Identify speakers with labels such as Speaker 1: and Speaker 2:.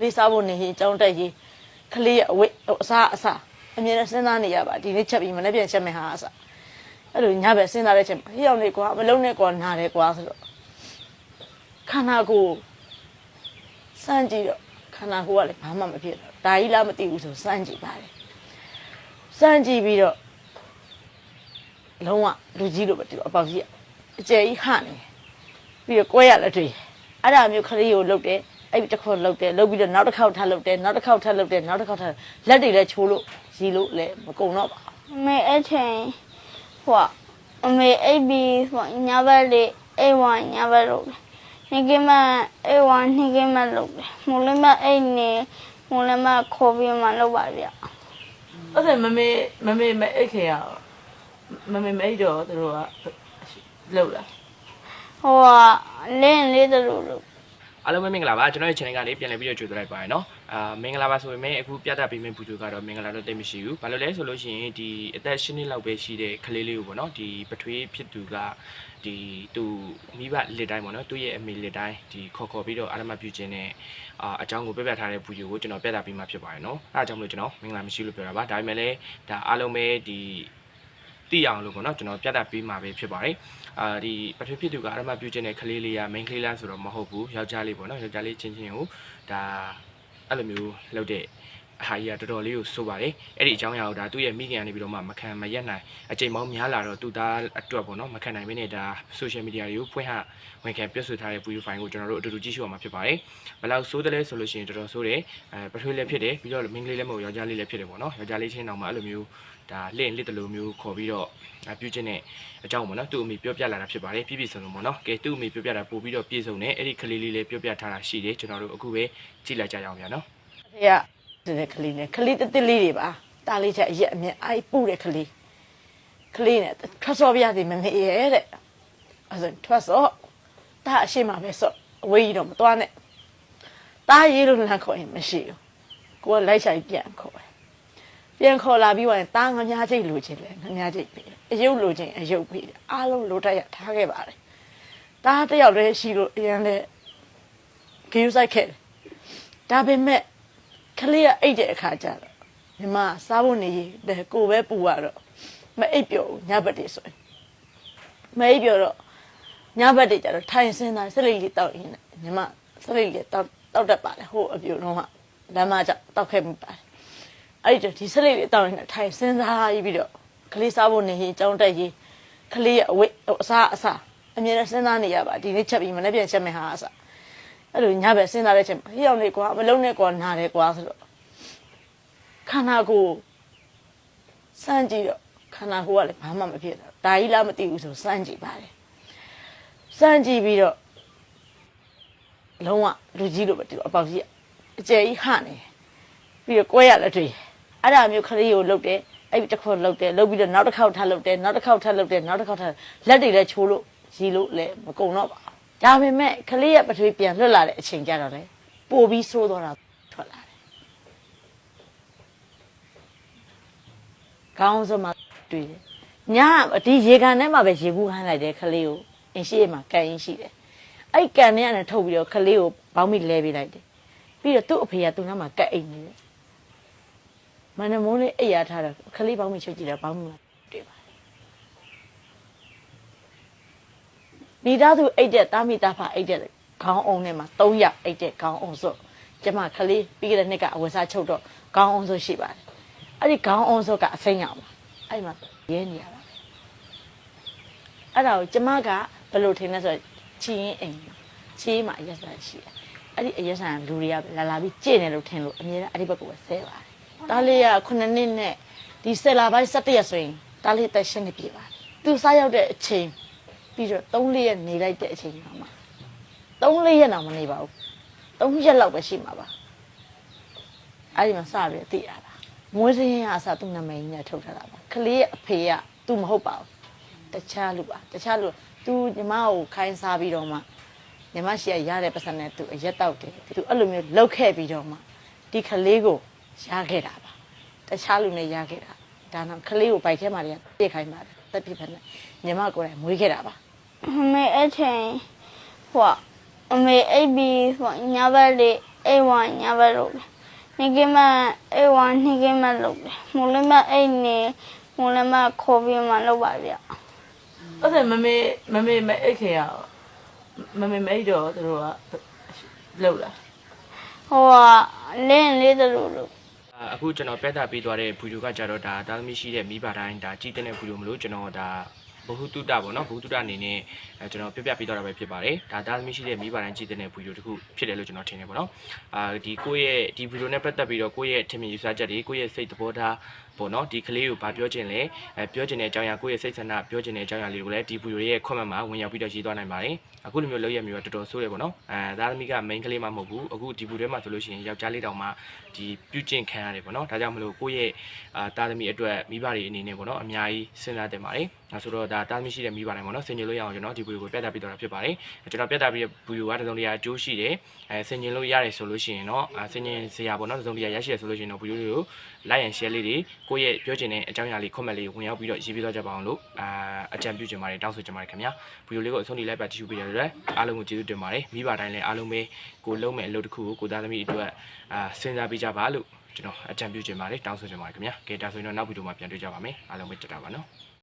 Speaker 1: လေးစားဖို့နေရင်ကြောင်းတက်ရေးကလေးရဲ့အဝိတ်အစားအစားအမြဲတမ်းစဉ်းစားနေရပါဒီနေ့ချက်ပြီးမနေ့ပြန်ချက်မယ်ဟာအစားအဲ့လိုညဘက်စဉ်းစားတဲ့ချက်မှာဟိရောက်နေကွာမလုံးနဲ့ကွာနားတယ်ကွာဆိုတော့ခန္ဓာကိုယ်စမ်းကြည့်တော့ခန္ဓာကိုယ်ကလည်းဘာမှမဖြစ်တော့ဒါကြီးလားမသိဘူးဆိုစမ်းကြည့်ပါတယ်စမ်းကြည့်ပြီးတော့လုံးဝလူကြီးလိုပဲဒီလိုအပေါက်ကြီးကအကျယ်ကြီးဟနေတယ်ပြီးတော့ကွဲရလက်တွေ့အဲ့ဒါမျိုးကလေးကိုလှုပ်တယ် အဲ့ဒီတစ်ခေါက်လှုပ်တယ်လှုပ်ပြီးတော့နောက်တစ်ခေါက်ထပ်လှုပ်တယ်နောက်တစ်ခေါက်ထပ်လှုပ်တယ်နောက်တစ်ခေါက်ထပ်လက်တွေလည်းချိုးလို့ရီလို့လည်းမကုန်တော့ပါဘူး
Speaker 2: အမေအချိန်ဟိုအမေအိပ်ပြီးဟိုညဘက်လေးအိမ်ဝါညဘက်လို့နေကမအိမ်ဝါနေကမလို့မူလမအိမ်နေမူလမခေါ်ပြီးမှလုပ်ပါဗျ
Speaker 1: အဲ့ဒါမမေမမေမအိတ်ခေရမမေမအိတ်တော့သူတို့ကလှုပ်လာ
Speaker 2: ဟိုကလင်းလေးတို့လို့
Speaker 3: အားလုံးပဲမင်္ဂလာပါကျွန်တော်ရဲ့ channel ကနေပြန်လည်ပြီးတော့ကြိုဆိုလိုက်ပါရနော်အာမင်္ဂလာပါဆိုပေမဲ့အခုပြသပေးမယ့်ဗီဒီယိုကတော့မင်္ဂလာတော့တိတ်မရှိဘူးဘာလို့လဲဆိုလို့ရှိရင်ဒီအသက်၈နှစ်လောက်ပဲရှိတဲ့ကလေးလေးကိုပေါ့နော်ဒီပထွေးဖြစ်သူကဒီသူမိဘလက်တိုင်းပေါ့နော်သူ့ရဲ့အမေလက်တိုင်းဒီခေါ်ခေါ်ပြီးတော့အာရမပြုခြင်းနဲ့အာအကြောင်းကိုပြပြထားတဲ့ဗီဒီယိုကိုကျွန်တော်ပြသပေးမှာဖြစ်ပါတယ်နော်အဲအကြောင်းမလို့ကျွန်တော်မင်္ဂလာမရှိလို့ပြောတာပါဒါပေမဲ့လည်းဒါအားလုံးပဲဒီ သိအောင်လို့ပေါ့နော်ကျွန်တော်ပြသပေးမှာပဲဖြစ်ပါတယ်အာဒီပထွေးဖြစ်သူကအရမပြုခြင်းနဲ့ကလေးလေးက main ကလေးလားဆိုတော့မဟုတ်ဘူးယောက်ျားလေးပေါ့နော်ယောက်ျားလေးချင်းချင်းကိုဒါအဲ့လိုမျိုးလုပ်တဲ့ အဟာကြီးကတော်တော်လေးကိုစိုးပါတယ်အဲ့ဒီအကြောင်းအရာကိုဒါသူ့ရဲ့မိခင်ကနေပြီးတော့မှမခံမရက်နိုင်အချိန်ပေါင်းများလာတော့သူ့သားအတွက်ပေါ့နော်မခံနိုင်မင်းနဲ့ဒါ social media တွေကိုဖွင့်ဟဝန်ခံပြဆွထားတဲ့ video file ကိုကျွန်တော်တို့အတူတူကြည့်ရှုရမှာဖြစ်ပါတယ်ဘယ်လောက်စိုးတယ်လဲဆိုလို့ရှိရင်တော်တော်စိုးတယ်အဲပထွေးလည်းဖြစ်တယ်ပြီးတော့မိန်းကလေးလည်းမဟုတ်ယောက်ျားလေးလည်းဖြစ်တယ်ပေါ့နော်ယောက်ျားလေးချင်းတောင်မှအဲ့လိုမျိုးဒါလင့်လစ်တလူမျိုးခေါ်ပြီးတော့အပြုချင်းတဲ့အကြောင်းပေါ့နော်သူ့အမိပြောပြလာတာဖြစ်ပါတယ်ပြည့်ပြည့်စုံစုံပေါ့နော်ကဲသူ့အမိပြောပြတာပို့ပြီးတော့ပြည့်စုံတယ်အဲ့ဒီကလေးလေးလည်းပြောပြထားတာရှိတယ်ကျွန်တော်တို့အခုပဲကြည့်လိုက်ကြရအောင်ဗျာနော်
Speaker 1: ဖေက တဲ့ကလေးနဲ့ကလေးတစ်တစ်လေးတွေပါတားလေးချက်အရက်အမြင်အိုက်ပူတဲ့ကလေးကလေးနဲ့ထွက်စောပြရစီမမေရဲ့တဲ့အဲ့ဒါထွက်စောတာအရှိမပဲစောအဝေးကြီးတော့မသွားနဲ့တာရေးလို့လမ်းခေါ်ရင်မရှိဘူးကိုကလိုက်ဆိုင်ပြန်ခေါ်တယ်ပြန်ခေါ်လာပြီးတော့တာငါများချိတ်လိုချင်လဲငါများချိတ်ပြီအယုတ်လိုချင်အယုတ်ပြီအားလုံးလိုတက်ရထားခဲ့ပါတယ်တာတယောက်တည်းရှိလို့အရင်လဲဂေးဆိုင်ခဲ့တယ်ဒါပေမဲ့ ကလေးကအိတ်တဲ့အခါကျတော့ညီမစားဖို့နေရတဲ့ကိုပဲပူရတော့မအိတ်ပြောဘူးညဘက်တည်းဆိုရင်မအိတ်ပြောတော့ညဘက်တည်းကျတော့ထိုင်စင်းသားစလိတ်လေးတောက်ရင်းနဲ့ညီမစလိတ်လေးတောက်တောက်တတ်ပါလေဟိုအပြိုတော့မှလမ်းမကျတောက်ခဲ့မိပါတယ်အဲ့ဒီဒီစလိတ်လေးတောက်ရင်းနဲ့ထိုင်စင်းသားပြီးတော့ကလေးစားဖို့နေရင်ကြောင်းတက်ရေးကလေးရဲ့အဝိတ်အစားအစားအမြဲတမ်းစဉ်းစားနေရပါဒီနေ့ချက်ပြီးမနေ့ပြန်ချက်မယ်ဟာအစား အဲ့လိုညဘက်စဉ်းစားတဲ့ချိန်မှာဟိရောက်နေကွာမလုံးနဲ့ကွာနားတယ်ကွာဆိုတော့ခန္ဓာကိုယ်စမ်းကြည့်တော့ခန္ဓာကိုယ်ကလည်းဘာမှမဖြစ်တော့ဒါကြီးလားမသိဘူးဆိုစမ်းကြည့်ပါတယ်စမ်းကြည့်ပြီးတော့လုံးဝလူကြီးလိုပဲဒီလိုအပေါက်ကြီးကအကျယ်ကြီးဟနေတယ်ပြီးတော့ကွဲရလက်တွေ့အဲ့ဒါမျိုးကလေးကိုလှုပ်တယ်အဲ့ဒီတစ်ခေါက်လှုပ်တယ်လှုပ်ပြီးတော့နောက်တစ်ခေါက်ထပ်လှုပ်တယ်နောက်တစ်ခေါက်ထပ်လှုပ်တယ်နောက်တစ်ခေါက်ထပ်လက်တွေလည်းချိုးလို့ရီလို့လည်းမကုန်တော့ပါဘူး ဒါပေမဲ့ကလေးရဲ့ပထွေးပြန်လွတ်လာတဲ့အချိန်ကျတော့လေပို့ပြီးဆိုးသွားတာထွက်လာတယ်။ကောင်းစမတွေ့တယ်။ညဒီရေကန်ထဲမှာပဲရေကူးဟမ်းလိုက်တယ်ကလေးကိုအင်းရှိရမှာကန်ရင်ရှိတယ်။အဲ့ကန်ထဲကနေထုတ်ပြီးတော့ကလေးကိုဘောင်းမိလဲပေးလိုက်တယ်။ပြီးတော့သူ့အဖေကသူ့နားမှာကတ်အိတ်နေတယ်။မနမိုးလေးအိပ်ရထားတော့ကလေးဘောင်းမိချုပ်ကြည့်တာဘောင်းမိမှာတွေ့ပါတယ် မိသားစုအိတ်တဲ့တာမိသားဖအိတ်တဲ့ခေါင်းအောင်ထဲမှာ3ရက်အိတ်တဲ့ခေါင်းအောင်ဆိုကျမကလေးပြီးခဲ့တဲ့နှစ်ကအဝယ်စားချုပ်တော့ခေါင်းအောင်ဆိုရှိပါတယ်အဲ့ဒီခေါင်းအောင်ဆိုကအစိမ်းရောင်ပါအဲ့ဒီမှာရဲနေရတာပဲအဲ့ဒါကိုကျမကဘယ်လိုထင်လဲဆိုတော့ချီရင်အိမ်ချီမှာအရက်ဆိုင်ရှိတယ်အဲ့ဒီအရက်ဆိုင်ကလူတွေကလာလာပြီးကြည့်နေလို့ထင်လို့အမြဲတမ်းအဲ့ဒီဘက်ကိုပဲဆဲပါတယ်တားလေးက9နှစ်နဲ့ဒီဆယ်လာပိုင်း17ရက်ဆိုရင်တားလေးအသက်10နှစ်ပြည့်ပါတယ်သူစားရောက်တဲ့အချိန် ပြီးတော့3လေးရက်နေလိုက်တဲ့အချိန်မှာမှ3လေးရက်တော့မနေပါဘူး3ရက်လောက်ပဲရှိမှာပါအဲ့ဒီမှာစပြီးသိရတာမွေးစင်းရအစားသူ့နာမည်ကြီးနဲ့ထုတ်ထားတာပါကလေးရဲ့အဖေကသူမဟုတ်ပါဘူးတခြားလူပါတခြားလူသူညီမကိုခိုင်းစားပြီးတော့မှညီမရှိရရတဲ့ပတ်စံနဲ့သူအရက်တောက်တယ်သူအဲ့လိုမျိုးလှုပ်ခဲ့ပြီးတော့မှဒီကလေးကိုရခဲ့တာပါတခြားလူနဲ့ရခဲ့တာဒါနောက်ကလေးကိုပိုက်ထဲမှာတည်းပြစ်ခိုင်းပါတယ်တက်ပြစ်ဖက်နဲ့ညီမကိုယ်တိုင်မွေးခဲ့တာပါ
Speaker 2: အမေအချိန်ဟိုအမေအိပ်ပြီးဟိုညဘက်လေးအိမ်ဝါညာဘက်လုပ်တယ်နေကင်းမအိမ်ဝါနေကင်းမလုပ်တယ်မူလမအိမ်နေမူလမခေါ်ပြီးမှလုပ်ပါဗျ
Speaker 1: အဲ့ဒါမမေမမေမအိတ်ခေရမမေမအိတ်တော့သူတို့ကလောက်လာ
Speaker 2: ဟိုကလင်းလေးတလူလူ
Speaker 3: အာအခုကျွန်တော်ပြတ်တာပေးသွားတဲ့ဗီဒီယိုကကြတော့ဒါတာသမီရှိတဲ့မိဘတိုင်းဒါကြည့်တဲ့ဗီဒီယိုမလို့ကျွန်တော်ဒါဘ ဟုတုတပေါ့နော်ဘဟုတုတအနေနဲ့အဲကျွန်တော်ပြပြပေးသွားတာပဲဖြစ်ပါတယ်ဒါတာသမီရှိတဲ့မိဘတိုင်းကြည့်တဲ့ဗီဒီယိုတစ်ခုဖြစ်တယ်လို့ကျွန်တော်ထင်တယ်ပေါ့နော်အာဒီကိုယ့်ရဲ့ဒီဗီဒီယိုနဲ့ပတ်သက်ပြီးတော့ကိုယ့်ရဲ့ထင်မြင်ယူဆချက်တွေကိုယ့်ရဲ့စိတ်သဘောထား ပေါ့နော်ဒီကလေးကိုဗာပြောချင်လဲအဲပြောချင်တဲ့အကြောင်းအရာကိုယ့်ရဲ့စိတ်ဆန္ဒပြောချင်တဲ့အကြောင်းအရာလေးကိုလည်းဒီဗီဒီယိုရဲ့ comment မှာဝင်ရောက်ပြီးတော့ရေးသွားနိုင်ပါတယ်အခုလိုမျိုးလောက်ရမျိုးကတော်တော်ဆိုးတယ်ပေါ့နော်အဲသားသမီးက main ကလေးမှမဟုတ်ဘူးအခုဒီဗီဒီယိုထဲမှာဆိုလို့ရှိရင်ယောက်ျားလေးတောင်မှဒီပြုကျင့်ခံရတယ်ပေါ့နော်ဒါကြောင့်မလို့ကိုယ့်ရဲ့အာသားသမီးအတွက်မိဘတွေအနေနဲ့ပေါ့နော်အများကြီးစဉ်းစားတင်ပါတယ်အဲဆိုတော့ဒါသားသမီးရှိတဲ့မိဘတိုင်းပေါ့နော်ဆင်ခြင်လို့ရအောင်ကျွန်တော်ဒီဗီဒီယိုကိုပြတ်တာပြီးတော့ဖြစ်ပါတယ်ကျွန်တော်ပြတ်တာပြီးတဲ့ဗီဒီယိုကတစုံတရာအကျိုးရှိတယ်အဲဆင်ခြင်လို့ရတယ်ဆိုလို့ရှိရင်တော့အဲဆင်ခြင်စရာပေါ့နော်တစုံတရာရရှိရဆိုလို့ရှိရင်တော့ဗီဒီယိုတွေကို like and share လေးတွေကိုယ့်ရဲ့ပြောချင်တဲ့အကြောင်းအရာလေး comment လေးဝင်ရောက်ပြီးတော့ရေးပြသွားကြပါအောင်လို့အာအကြံပြုချင်ပါတယ်တောင်းဆိုချင်ပါတယ်ခင်ဗျာဗီဒီယိုလေးကိုအဆုံးထိလိုက်ပါကြည့်ရှုပေးကြတဲ့အတွက်အားလုံးကိုကျေးဇူးတင်ပါတယ်မိဘတိုင်းလည်းအားလုံးပဲကိုလုံးမဲ့အလုပ်တစ်ခုကိုကိုသားသမီးအတွက်အာစဉ်းစားပေးကြပါလို့ကျွန်တော်အကြံပြုချင်ပါတယ်တောင်းဆိုချင်ပါတယ်ခင်ဗျာကဲဒါဆိုရင်တော့နောက်ဗီဒီယိုမှာပြန်တွေ့ကြပါမယ်အားလုံးပဲတက်တာပါနော်